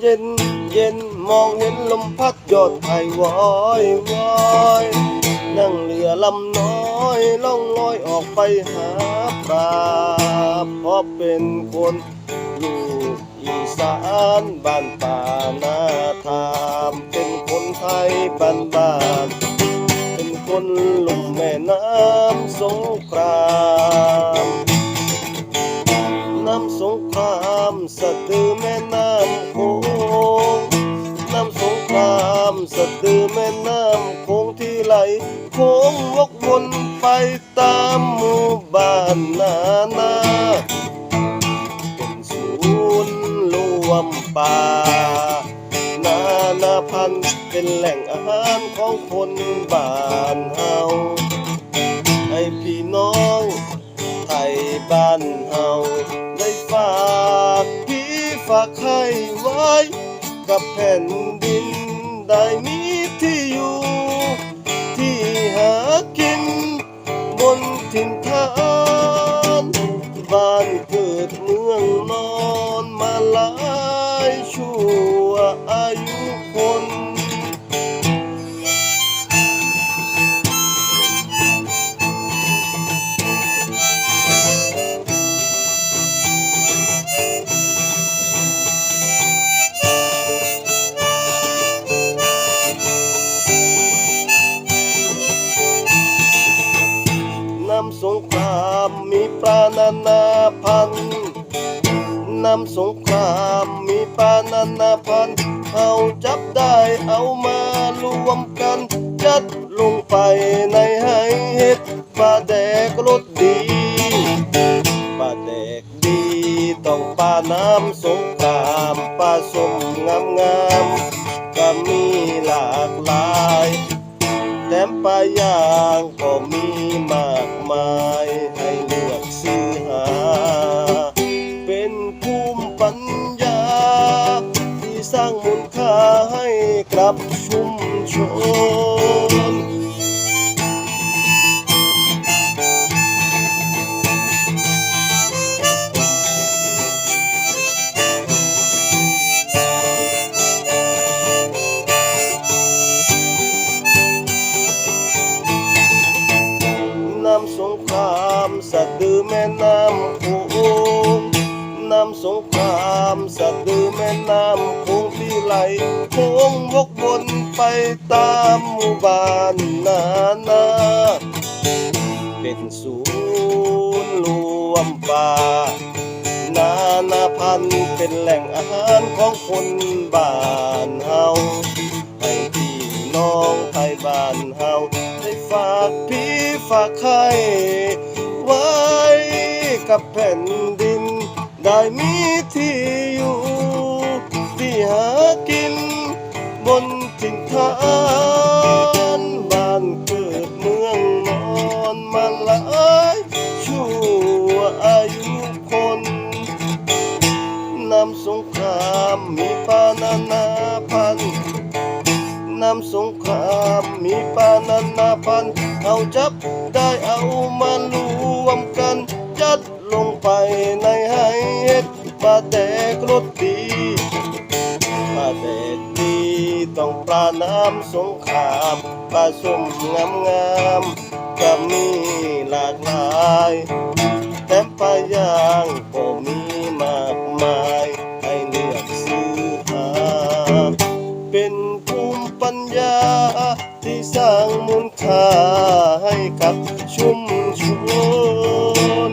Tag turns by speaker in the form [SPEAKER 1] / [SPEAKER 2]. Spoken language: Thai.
[SPEAKER 1] เย็นเย็นมองเห็นลมพัดยอดไผ่วอยวอยนั่งเรือลำน้อยล่องลอยออกไปหาปลาเพราะเป็นคนลูกอีสานบ้านป่านาทามเป็นคนไทยบ้านบ้านเป็นคนลุ่มแม่น้ำสงครามน้ำสงคราม สะดือแม่น้ำโขงน้ำสงครามสะดือแม่น้ำโขงที่ไหลโค้งวกวนไปตามหมู่บ้านนานาเป็นศูนย์รวมป่านานาพันธุ์เป็นแหล่งอาหารของคนบ้านเฮาให้พี่น้องไทยบ้านเฮาากให้ไว้ กับแผ่นดิน ได้มีที่อยู่ ที่หากิน บนถิ่นฐานบ้านเกิดเมืองนอนมาหลายชั่วอายุ ปลานานาพันธุ์น้ำสงครามมีปลานานาพันธุ์เอาจับได้เอามารวมกัน จัดลงไปในให้เห็ดปลาแดกรสดีปลาแดกดีต้องปลาน้ำสงครามปลาสมงามงามก็มีหลากหลายแถมปลาย่างก็มีมากมายให้ กับชุมชนน้ำสงครามสะดือแไหลโค้งวกวนไปตามหมู่บ้านนานาเป็นศูนย์รวมป่า นานาพันธุ์เป็นแหล่งอาหารของคนบ้านเฮาให้พี่น้องไทยบ้านเฮาได้ฝากพี่ฝากใครไว้กับแผ่นดิน ได้มีที่อยู่ บนถิ่นฐานบ้านเกิดเมืองนอนมาหลายชั่วอายุคนน้ำสงครามมีปานานาพันน้ำสงครามมีปานานาพันเอาจับได้เอามารวมกัน จัดลงไปในให้เห็ดปลาแดกรสดีปลาแดก ต้องปลาน้ำสงครามปลาส้มงามงามก็มีหลากหลายแถมปลาย่างก็มีมากมายให้เลือกซื้อหา เป็นภูมิปัญญาที่สร้างมูลค่าให้กับชุมชน